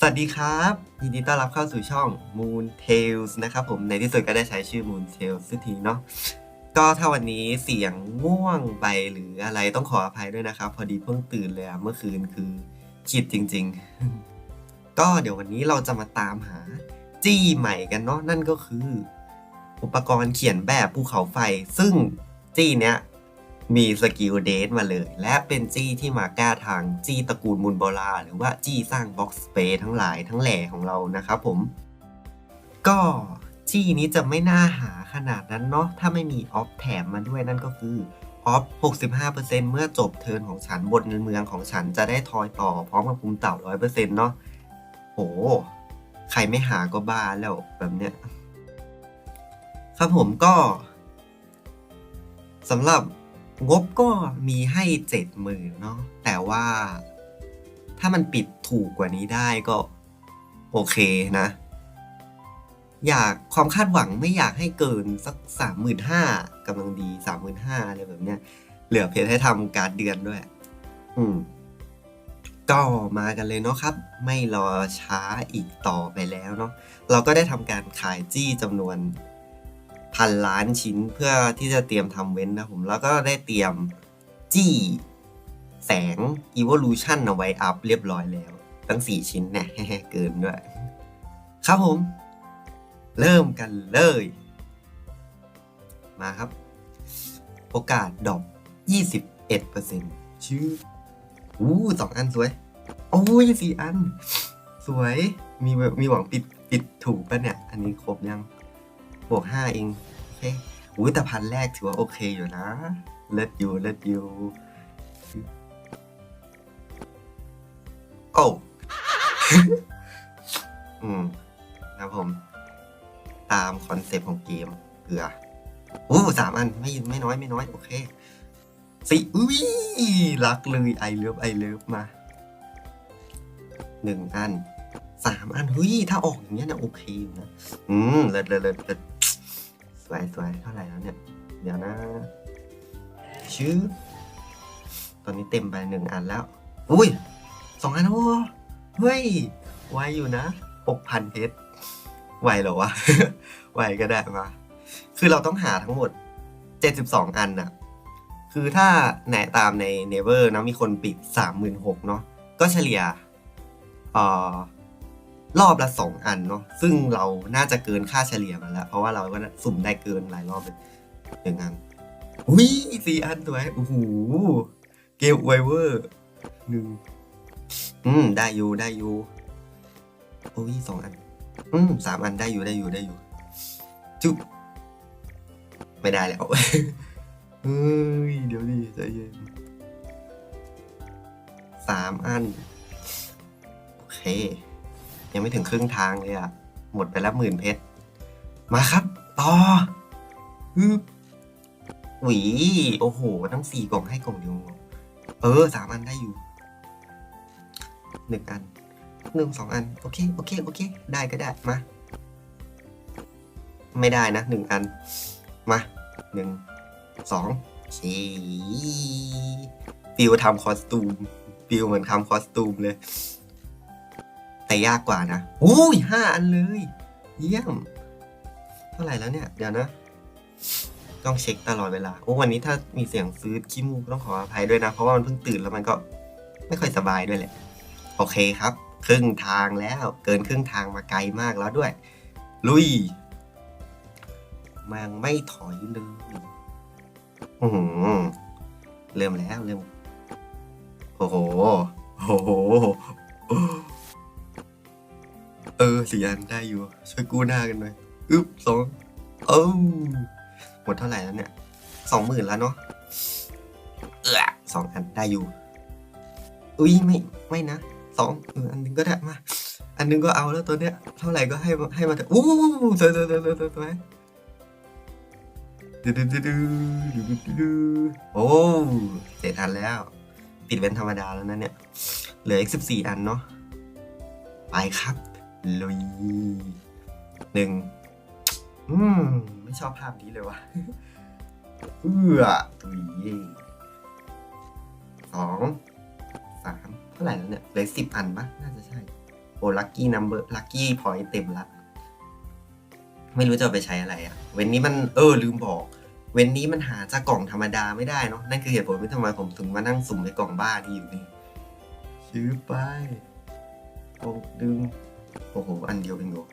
สวัสดีครับ ยินดีต้อนรับเข้าสู่ช่อง Moon Tales นะครับผมในที่สุดก็ได้ใช้ชื่อ Moon Tales สักทีเนาะก็ถ้าวันนี้เสียงง่วงไปหรืออะไรต้องขออภัยด้วยนะครับ พอดีเพิ่งตื่นเลยเมื่อคืนคือคิดจริง ๆ ก็เดี๋ยววันนี้เราจะมาตามหาจี้ใหม่กันเนาะนั่นก็คือ อุปกรณ์เขียนแบบภูเขาไฟ ซึ่งจี้เนี้ย มีสกิลเดทมาเลย และเป็นจี้ที่มาแก้ทางจี้ตระกูลมูลโบราหรือว่าจี้สร้างบ็อกสเปซทั้งหลายทั้งแหล่ของเรานะครับผม ก็จี้นี้จะไม่น่าหาขนาดนั้นเนาะถ้าไม่มีออฟแถมมาด้วยนั่นก็คือออฟ 65%เมื่อจบเทิร์นของฉันบนเมืองของฉันจะได้ทอยต่อพร้อมกับภูมิเต่า 100%เนาะโห ใครไม่หาก็บ้าแล้วแบบเนี้ย ครับผมก็สำหรับ งบก็มีให้เจ็ดหมื่นเนาะแต่ว่าถ้ามันปิดถูกกว่านี้ได้ก็ โอเคนะ อยากความคาดหวังไม่อยากให้เกินสักสามหมื่นห้ากำลังดีสามหมื่นห้าอะไรแบบเนี้ย เหลือเพจให้ทำการเดือนด้วย อืม ก็มากันเลยเนาะครับ ไม่รอช้าอีกต่อไปแล้วเนาะเราก็ได้ทำการขายจี้จำนวน พันล้านชิ้นเพื่อที่จะเตรียมทำเว้นนะผมแล้วก็ได้เตรียมจี้แสง evolution เอาไว้อัพเรียบร้อยแล้วตั้ง 4 ชิ้นแน่เกินด้วย ครับผม เริ่มกันเลย มาครับ โอกาสดรอป21%ชื่ออู้สองอันสวย โอ้ยสี่อัน สวย มีมีหวังปิดปิดถูกปะเนี่ย อันนี้ครบยัง บวกห้าเองโอเคอุ้ยแต่พันแรกถือว่าโอเคอยู่นะ เลิศอยู่เลิศอยู่โอ้อืมนะครับผม ตามคอนเซปต์ของเกมเกลืออู้สามอันไม่ไม่น้อยไม่น้อย โอเคสี่อุ้ยรักเลยไอเลิฟไอเลิฟมาหนึ่งอันสามอันเฮ้ยถ้าออกอย่างเงี้ยนะโอเคอยู่นะ อืมเลิศเลิศเลิศ วยสวยเท่าไหร่แล้วเนี่ย เดี๋ยวนะชื่อตอนนี้เต็มไปหนึ่งอันแล้ว อุ้ยสองอันโอ้เฮ้ยไวอยู่นะหกพันเพชรไวเหรอวะ ไวก็ได้มา คือเราต้องหาทั้งหมด72อันน่ะคือถ้าแหนตามใน Never นะมีคนปิด36,000เนาะก็เฉลี่ยอ่อ รอบละสองอันเนาะซึ่งเราน่าจะเกินค่าเฉลี่ยมาแล้ว เพราะว่าเราก็สุ่มได้เกินหลายรอบเลยหนึ่งอันอุ้ยสี่อันตัวโอ้โหเกมไวเวอร์หนึ่งอืมได้อยู่ได้อยู่โอ้ยสองอัน อืมสามอันได้อยู่ได้อยู่ได้อยู่ จุ๊บไม่ได้แล้วเฮ้ยเดี๋ยวดิใจเย็นสามอัน โอเค ยังไม่ถึงครึ่งทางเลยอะหมดไปแล้วหมื่นเพชร มาครับ ต่อฮึบหวี โอ้โห ทั้งสี่กล่องให้กล่องเดียว เออสามอันได้อยู่หนึ่งอันหนึ่งสองอัน โอเค โอเค โอเค ได้ก็ได้ มา ไม่ได้นะหนึ่งอัน มาหนึ่งสองเคฟิลทำคอสตูมฟิลเหมือนทำคอสตูมเลย แต่ยากกว่านะอุ้ยห้าอันเลย เยี่ยม เท่าไหร่แล้วเนี่ย เดี๋ยวนะ ต้องเช็คตลอดเวลา โอ้วันนี้ถ้ามีเสียงซื้อขี้มูกต้องขออภัยด้วยนะ เพราะว่ามันเพิ่งตื่นแล้วมันก็ไม่ค่อยสบายด้วยแหละ โอเคครับ ครึ่งทางแล้ว เกินครึ่งทางมาไกลมากแล้วด้วย ลุยมันไม่ถอยเลยอือหือเริ่มแล้วเริ่มโอ้โหโอ้โหเออ สี่อันได้อยู่ ช่วยกู้หน้ากันหน่อยอึ๊บสองเอ้หมดเท่าไหร่แล้วเนี่ยสองหมื่นแล้วเนาะเออสองอันได้อยู่ อุ้ยไม่ไม่นะสองอันนึงก็ได้มา อันนึงก็เอาแล้วตัวเนี้ย เท่าไหร่ก็ให้ให้มาเถอะอู้เถอะเถอะเถอะเถอะเถดูดูดูดูดูดูโอ้เสร็จทันแล้ว ปิดเว้นธรรมดาแล้วนะเนี่ย เหลืออีกสิบสี่อันเนาะไปครับ ลุยหนึ่งอืมไม่ชอบภาพนี้เลยวะเอื้อตุยสองสามเท่าไหร่แล้วเนี่ยเหลือสิบอันปะน่าจะใช่ โอ้ลัคกี้นัมเบอร์ลัคกี้พอยต์เต็มละ ไม่รู้จะไปใช้อะไรอะเว้นนี้มันเออลืมบอก เว้นนี้มันหาจากกล่องธรรมดาไม่ได้เนาะนั่นคือเหตุผลที่ทำไมผมถึงมานั่งสุ่มในกล่องบ้าที่อยู่นี่ชื้อไปโอ้ดึง โอ้โห อันเดียวเองเหรอ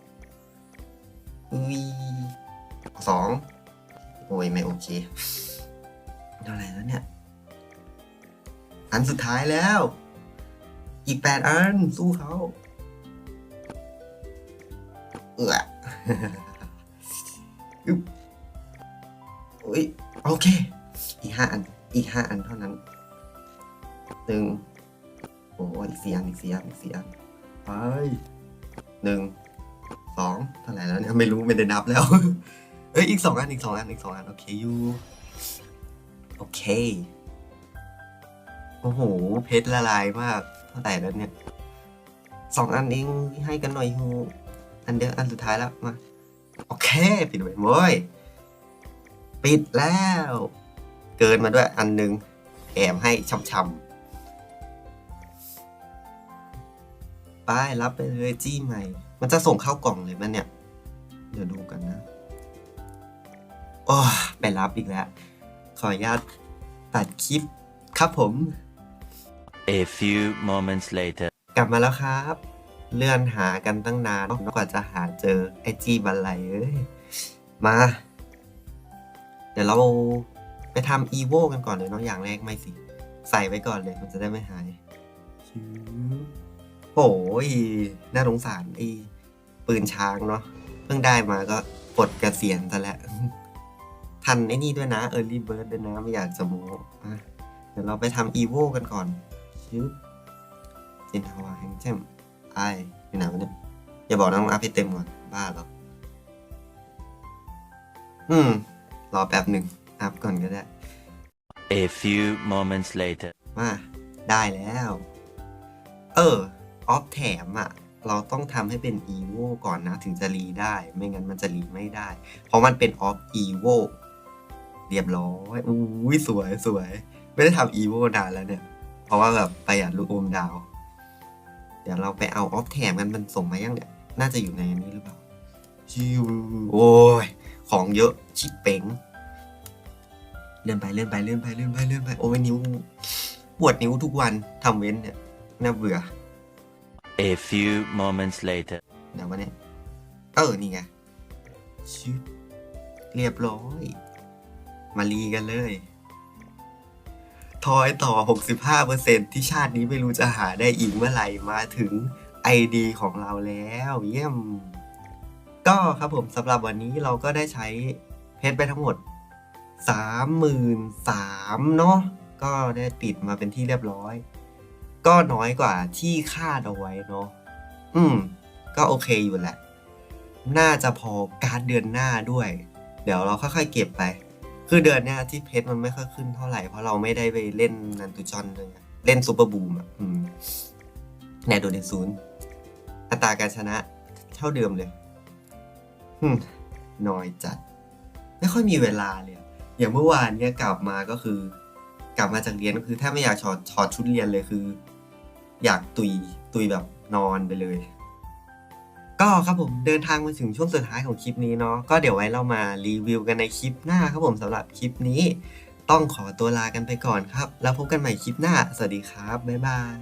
อุ้ยสองโอ้ย ไม่โอเคเท่าไหร่แล้วเนี่ย อันสุดท้ายแล้ว อีกแปดอัน สู้เขาเอออึ๊บอุ้ย โอเค อีกห้าอัน อีกห้าอันเท่านั้นหนึ่งโอ้อีกสี่อัน อีกสี่อัน อีกสี่อัน ไป หนึ่งสองเท่าไหร่แล้วเนี่ยไม่รู้ไม่ได้นับแล้ว เอ้ยอีกสองอันอีกสองอันอีกสองอันโอเคอยูโอเค โอ้โห เพชรละลายมากเท่าไหร่แล้วเนี่ยสองอันเองให้กันหน่อยฮูอันเดียวอันสุดท้ายแล้วมา โอเค ปิดไว้โว้ยปิดแล้ว เกินมาด้วยอันหนึงแถมให้ช่ำๆ ไปรับไปเลยจี้ใหม่ มันจะส่งเข้ากล่องเลยมันเนี่ย เดี๋ยวดูกันนะโอ้ยไปรับอีกแล้ว ขออนุญาตตัดคลิปครับผม A few moments later. กลับมาแล้วครับ เลื่อนหากันตั้งนานกว่าจะหาเจอไอจีบันไลเอ้ย มา เดี๋ยวเราไปทำอีโวกันก่อนเลยเนาะอย่างแรกไม่สิ ใส่ไว้ก่อนเลยมันจะได้ไม่หายชื้อ โอ้ยน่าสงสารไอ้ปืนช้างเนาะเพิ่งได้มาก็ปลดเกษียณซะแล้ว ทันไอ้นี่ด้วยนะ Early Bird ด้วยนะ ไม่อยากจะโม้อะเดี๋ยวเราไปทำอีโวกันก่อนชื้อจินทาวาแห่งแจ่มไออยู่ไหนวะเนี่ย อย่าบอกนะต้องอัพให้เต็มก่อน บ้าเหรออืม รอแป๊บหนึ่งอัพก่อนก็ได้ A few moments later. มา ได้แล้ว เออ ออฟแถมอะเราต้องทำให้เป็น e v o ก่อนนะ ถึงจะรีได้ ไม่งั้นมันจะรีไม่ได้ เพราะมันเป็นออฟ e v o เรียบร้อยอุ้ยสวยสวย ไม่ได้ทำ e v o นานแล้วเนี่ย เพราะว่าแบบประหยัดลูกอมดาว เดี๋ยวเราไปเอาออฟแถมกันมันส่งมายังเนี่ย น่าจะอยู่ในนี้หรือเปล่าชิวโอ้ย ของเยอะชิบเป๋งเลื่อนไปเลื่อนไปเลื่อนไปเลื่อนไปเลื่อนไปโอ้ยนิ้ว ปวดนิ้วทุกวันทำเว้นเนี่ยน่าเบื่อ A few moments later. เดี๋ยววันนี้เออ นี่ไงชิเรียบร้อย มารีกันเลย ทอยต่อ 65%ที่ชาตินี้ไม่รู้จะหาได้อีกเมื่อไหร่ มาถึง ID ของเราแล้ว เยี่ยม ก็ครับผมสำหรับวันนี้เราก็ได้ใช้เพชรไปทั้งหมด 33,000เนาะก็ได้ปิดมาเป็นที่เรียบร้อย ก็น้อยกว่าที่คาดเอาไว้เนาะอืม ก็โอเคอยู่แหละ น่าจะพอการเดือนหน้าด้วย เดี๋ยวเราค่อยๆเก็บไป คือเดือนเนี้ยที่เพชรมันไม่ค่อยขึ้นเท่าไหร่ เพราะเราไม่ได้ไปเล่นนันตุจอนเลยเล่นซูเปอร์บูมอะอืมแนโดเดศูนย์อัตราการชนะเท่าเดิมเลยฮึมน้อยจัด ไม่ค่อยมีเวลาเลยอย่างเมื่อวานเนี่ยกลับมาก็คือ กลับมาจากเรียนก็คือแทบไม่อยากถอดถอดชุดเรียนเลยคือ อยากตุยตุยแบบนอนไปเลย ก็ครับผมเดินทางมาถึงช่วงสุดท้ายของคลิปนี้เนาะก็เดี๋ยวไว้เรามารีวิวกันในคลิปหน้าครับผมสำหรับคลิปนี้ ต้องขอตัวลากันไปก่อนครับ แล้วพบกันใหม่คลิปหน้า สวัสดีครับบ๊ายบาย